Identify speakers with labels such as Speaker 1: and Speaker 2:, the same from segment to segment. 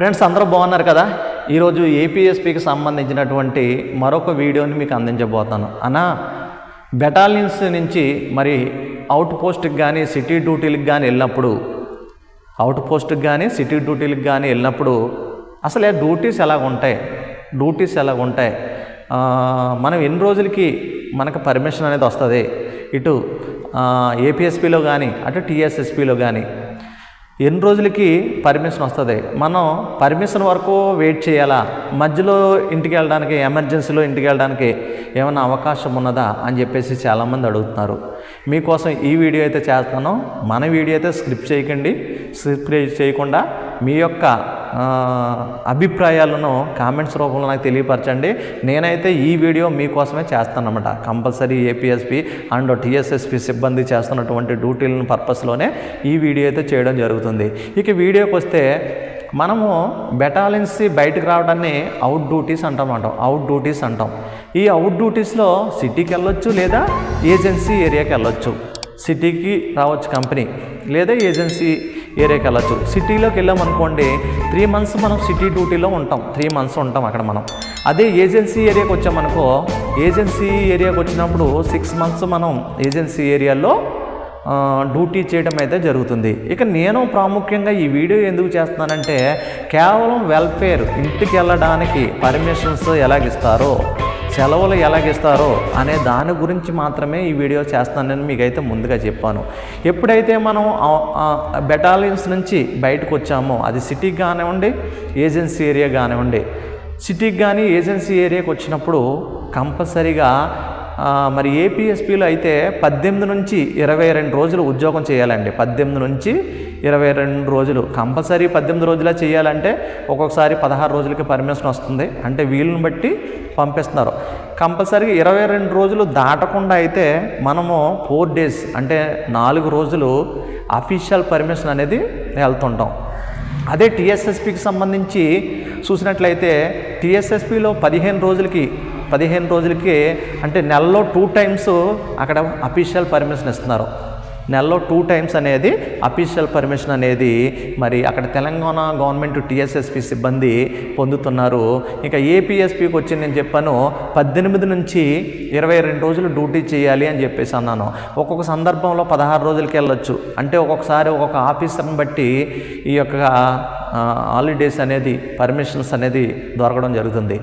Speaker 1: Friends అందరూ బాగున్నారు కదా? ఈరోజు ఏపీఎస్పికి సంబంధించినటువంటి మరొక వీడియోని మీకు అందించబోతాను. అనా బెటాలియన్స్ నుంచి మరి అవుట్ పోస్ట్కి కానీ సిటీ డ్యూటీలకు కానీ వెళ్ళినప్పుడు అవుట్ పోస్ట్కి కానీ సిటీ డ్యూటీలకు కానీ వెళ్ళినప్పుడు అసలు డ్యూటీస్ ఎలాగ ఉంటాయి డ్యూటీస్ ఎలాగ ఉంటాయి మనం ఎన్ని రోజులకి మనకు పర్మిషన్ అనేది వస్తుంది? ఇటు ఏపీఎస్పిలో కానీ అటు టీఎస్ఎస్పిలో కానీ ఎన్ని రోజులకి పర్మిషన్ వస్తుంది? మనం పర్మిషన్ వరకు వెయిట్ చేయాలా? మధ్యలో ఇంటికి వెళ్ళడానికి ఎమర్జెన్సీలో ఇంటికి వెళ్ళడానికి ఏమైనా అవకాశం ఉన్నదా అని చెప్పేసి చాలామంది అడుగుతున్నారు. మీకోసం ఈ వీడియో అయితే చేస్తున్నాను. మన వీడియో అయితే స్క్రిప్ట్ చేయకండి. స్క్రిప్ట్ చేయకుండా మీ యొక్క అభిప్రాయాలను కామెంట్స్ రూపంలో నాకు తెలియపరచండి. నేనైతే ఈ వీడియో మీకోసమే చేస్తానమాట కంపల్సరీ ఏపీఎస్పి అండ్ టీఎస్ఎస్పి సిబ్బంది చేస్తున్నటువంటి డ్యూటీలను పర్పస్లోనే ఈ వీడియో అయితే చేయడం జరుగుతుంది. ఇక వీడియోకి వస్తే మనము బెటాలియన్స్ బయటకు రావడాన్ని అవుట్ డ్యూటీస్ అంటాం అంటాం. అవుట్ డ్యూటీస్ అంటాం. ఈ అవుట్ డ్యూటీస్లో సిటీకి వెళ్ళొచ్చు లేదా ఏజెన్సీ ఏరియాకి వెళ్ళొచ్చు? సిటీకి రావచ్చు కంపెనీ లేదా ఏజెన్సీ ఏరియాకి వెళ్ళచ్చు సిటీలోకి వెళ్ళామనుకోండి త్రీ మంత్స్ మనం సిటీ డ్యూటీలో ఉంటాం. త్రీ మంత్స్ ఉంటాం అక్కడ మనం. అదే ఏజెన్సీ ఏరియాకి వచ్చామనుకో ఏజెన్సీ ఏరియాకి వచ్చినప్పుడు సిక్స్ మంత్స్ మనం ఏజెన్సీ ఏరియాలో డ్యూటీ చేయడం అయితే జరుగుతుంది. ఇక నేను ప్రాముఖ్యంగా ఈ వీడియో ఎందుకు చేస్తున్నానంటే కేవలం వెల్ఫేర్ ఇంటికి వెళ్ళడానికి పర్మిషన్స్ ఎలాగిస్తారో. సెలవులు ఎలాగిస్తారో అనే దాని గురించి మాత్రమే ఈ వీడియో చేస్తానని మీకైతే ముందుగా చెప్పాను. ఎప్పుడైతే మనం బెటాలియన్స్ నుంచి బయటకు వచ్చామో అది సిటీకి కానివ్వండి ఏజెన్సీ ఏరియా కానివ్వండి సిటీకి కానీ ఏజెన్సీ ఏరియాకి వచ్చినప్పుడు కంపల్సరీగా మరి ఏపీఎస్పీలో అయితే పద్దెనిమిది నుంచి ఇరవై రెండు రోజులు ఉద్యోగం చేయాలండి. పద్దెనిమిది నుంచి ఇరవై రెండు రోజులు. కంపల్సరీ పద్దెనిమిది రోజులా చేయాలంటే ఒక్కొక్కసారి పదహారు రోజులకి పర్మిషన్ వస్తుంది. అంటే వీలుని బట్టి పంపిస్తున్నారు. కంపల్సరీ ఇరవై రెండు రోజులు దాటకుండా అయితే మనము ఫోర్ డేస్ అంటే నాలుగు రోజులు అఫీషియల్ పర్మిషన్ అనేది వెళ్తుంటాం. అదే టీఎస్ఎస్పికి సంబంధించి చూసినట్లయితే టీఎస్ఎస్పిలో పదిహేను రోజులకి పదిహేను రోజులకి అంటే నెలలో టూ టైమ్స్ అక్కడ అఫీషియల్ పర్మిషన్ ఇస్తున్నారు. నెలలో టూ టైమ్స్ అనేది అఫీషియల్ పర్మిషన్ అనేది మరి అక్కడ తెలంగాణ గవర్నమెంట్ టీఎస్ఎస్పి సిబ్బంది పొందుతున్నారు. ఇంకా ఏపీఎస్పికి వచ్చి నేను చెప్పాను పద్దెనిమిది నుంచి ఇరవై రెండు రోజులు డ్యూటీ చేయాలి అని చెప్పేసి అన్నాను. ఒక్కొక్క సందర్భంలో పదహారు రోజులకి వెళ్ళొచ్చు. అంటే ఒక్కొక్కసారి ఒక్కొక్క ఆఫీసర్ని బట్టి ఈ యొక్క హాలిడేస్ అనేది పర్మిషన్స్ అనేది దొరకడం జరుగుతుంది.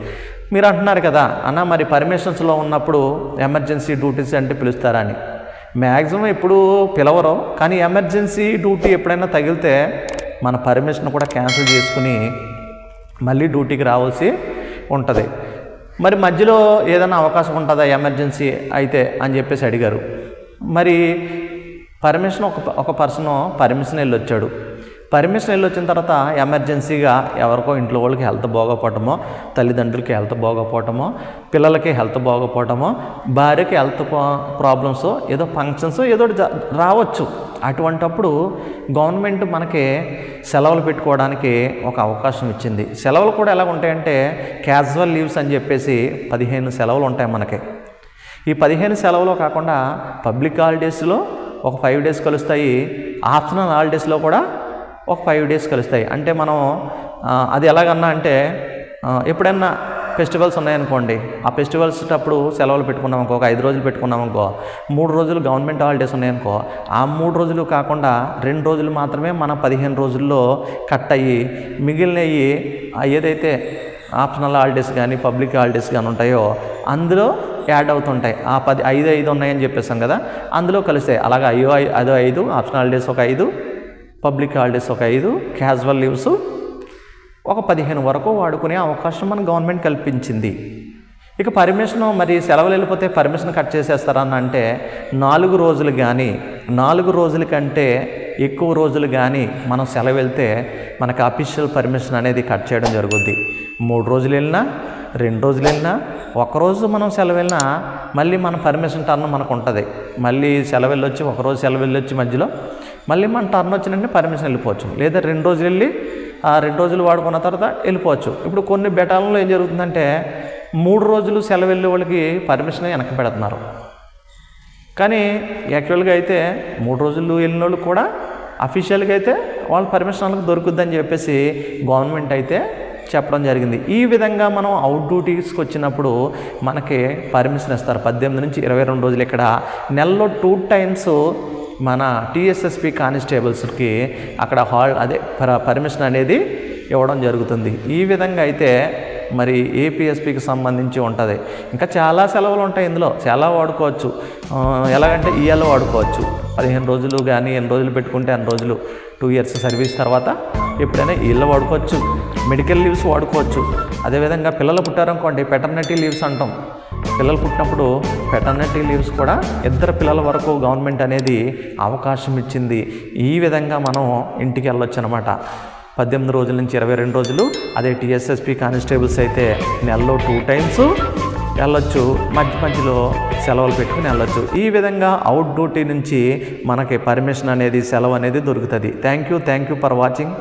Speaker 1: మీరు అంటున్నారు కదా అన్న మరి పర్మిషన్స్లో ఉన్నప్పుడు ఎమర్జెన్సీ డ్యూటీస్ అంటే పిలుస్తారా అని మ్యాక్సిమం ఎప్పుడు పిలవరు కానీ ఎమర్జెన్సీ డ్యూటీ ఎప్పుడైనా తగిలితే మన పర్మిషన్ కూడా క్యాన్సిల్ చేసుకుని మళ్ళీ డ్యూటీకి రావాల్సి ఉంటుంది. మరి మధ్యలో ఏదైనా అవకాశం ఉంటుందా ఎమర్జెన్సీ అయితే అని చెప్పేసి అడిగారు. మరి పర్మిషన్ ఒక ఒక పర్సన్ పర్మిషన్ వెళ్ళి వచ్చాడు పర్మిషన్ వెళ్ళి వచ్చిన తర్వాత ఎమర్జెన్సీగా ఎవరికో ఇంట్లో వాళ్ళకి హెల్త్ బాగోపోవటమో తల్లిదండ్రులకి హెల్త్ బాగోపోవటమో పిల్లలకి హెల్త్ బాగోపోవటమో భార్యకి హెల్త్ ప్రాబ్లమ్స్ ఏదో ఫంక్షన్స్ ఏదో ఒకటి రావచ్చు. అటువంటప్పుడు గవర్నమెంట్ మనకి సెలవులు పెట్టుకోవడానికి ఒక అవకాశం ఇచ్చింది. సెలవులు కూడా ఎలా ఉంటాయంటే క్యాజువల్ లీవ్స్ అని చెప్పేసి పదిహేను సెలవులు ఉంటాయి మనకి. ఈ పదిహేను సెలవులు కాకుండా పబ్లిక్ హాలిడేస్లో ఒక ఫైవ్ డేస్ కలుస్తాయి. ఆఫ్టర్నూన్ హాలిడేస్లో కూడా ఒక ఫైవ్ డేస్ కలుస్తాయి. అంటే మనం అది ఎలాగన్నా అంటే ఎప్పుడైనా ఫెస్టివల్స్ ఉన్నాయనుకోండి ఆ ఫెస్టివల్స్ అప్పుడు సెలవులు పెట్టుకున్నాం అనుకో ఒక ఐదు రోజులు పెట్టుకున్నాం అనుకో మూడు రోజులు గవర్నమెంట్ హాలిడేస్ ఉన్నాయనుకో ఆ మూడు రోజులు కాకుండా రెండు రోజులు మాత్రమే మన పదిహేను రోజుల్లో కట్ అయ్యి మిగిలినవి ఏదైతే ఆప్షనల్ హాలిడేస్ కానీ పబ్లిక్ హాలిడేస్ కానీ ఉంటాయో అందులో యాడ్ అవుతుంటాయి. ఆ పది ఐదు ఐదు ఉన్నాయని చెప్పేసాం కదా అందులో కలుస్తాయి. అలాగే అయ్యో ఐ- అదో ఐదు ఆప్షనల్ హాలిడేస్ ఒక ఐదు పబ్లిక్ హాలిడేస్ ఒక ఐదు క్యాజువల్ లీవ్స్ ఒక పదిహేను వరకు వాడుకునే అవకాశం మన గవర్నమెంట్ కల్పించింది. ఇక పర్మిషన్ మరి సెలవులు వెళ్ళిపోతే పర్మిషన్ కట్ చేసేస్తారా అంటే నాలుగు రోజులు కానీ నాలుగు రోజుల కంటే ఎక్కువ రోజులు కానీ మనం సెలవు వెళ్తే మనకు అఫీషియల్ పర్మిషన్ అనేది కట్ చేయడం జరుగుద్ది. మూడు రోజులు వెళ్ళినా రెండు రోజులు వెళ్ళినా ఒకరోజు మనం సెలవు వెళ్ళినా మళ్ళీ మన పర్మిషన్ టర్న్ మనకు ఉంటుంది. మళ్ళీ సెలవు వెళ్ళొచ్చి ఒకరోజు సెలవు వెళ్ళొచ్చి మధ్యలో మళ్ళీ మన టర్న్ వచ్చినంటే పర్మిషన్ వెళ్ళిపోవచ్చు. లేదా రెండు రోజులు వెళ్ళి ఆ రెండు రోజులు వాడుకున్న తర్వాత వెళ్ళిపోవచ్చు. ఇప్పుడు కొన్ని బెటాలలో ఏం జరుగుతుందంటే మూడు రోజులు సెలవు వెళ్ళే వాళ్ళకి పర్మిషన్ వెనక్కి పెడుతున్నారు. కానీ యాక్చువల్గా అయితే మూడు రోజులు వెళ్ళిన వాళ్ళు కూడా అఫీషియల్గా అయితే వాళ్ళ పర్మిషన్ వాళ్ళకి దొరుకుద్దని చెప్పేసి గవర్నమెంట్ అయితే చెప్పడం జరిగింది. ఈ విధంగా మనం అవుట్ డ్యూటీస్కి వచ్చినప్పుడు మనకి పర్మిషన్ ఇస్తారు. పద్దెనిమిది నుంచి ఇరవై రెండు రోజులు ఇక్కడ నెలలో టూ టైమ్స్ మన టీఎస్ఎస్పి కానిస్టేబుల్స్కి అక్కడ హాల్ అదే పర్మిషన్ అనేది ఇవ్వడం జరుగుతుంది. ఈ విధంగా అయితే మరి ఏపీఎస్పికి సంబంధించి ఉంటుంది. ఇంకా చాలా సెలవులు ఉంటాయి ఇందులో. చాలా వాడుకోవచ్చు. ఎలాగంటే ఈఎల్ వాడుకోవచ్చు. పదిహేను రోజులు కానీ ఎన్ని రోజులు పెట్టుకుంటే అన్ని రోజులు టూ ఇయర్స్ సర్వీస్ తర్వాత ఎప్పుడైనా ఇళ్ళు వాడుకోవచ్చు. మెడికల్ లీవ్స్ వాడుకోవచ్చు. అదేవిధంగా పిల్లలు పుట్టారనుకోండి పెటర్నిటీ లీవ్స్ అంటాం. పిల్లలు పుట్టినప్పుడు పెటర్నిటీ లీవ్స్ కూడా ఇద్దరు పిల్లల వరకు గవర్నమెంట్ అనేది అవకాశం ఇచ్చింది. ఈ విధంగా మనం ఇంటికి వెళ్ళొచ్చు అనమాట పద్దెనిమిది రోజుల నుంచి ఇరవై రెండు రోజులు అదే టీఎస్ఎస్పి కానిస్టేబుల్స్ అయితే నెలలో టూ టైమ్స్ వెళ్ళొచ్చు. మధ్య మధ్యలో సెలవులు పెట్టుకుని వెళ్ళొచ్చు. ఈ విధంగా అవుట్ డ్యూటీ నుంచి మనకి పర్మిషన్ అనేది సెలవు అనేది దొరుకుతుంది. Thank you thank you for watching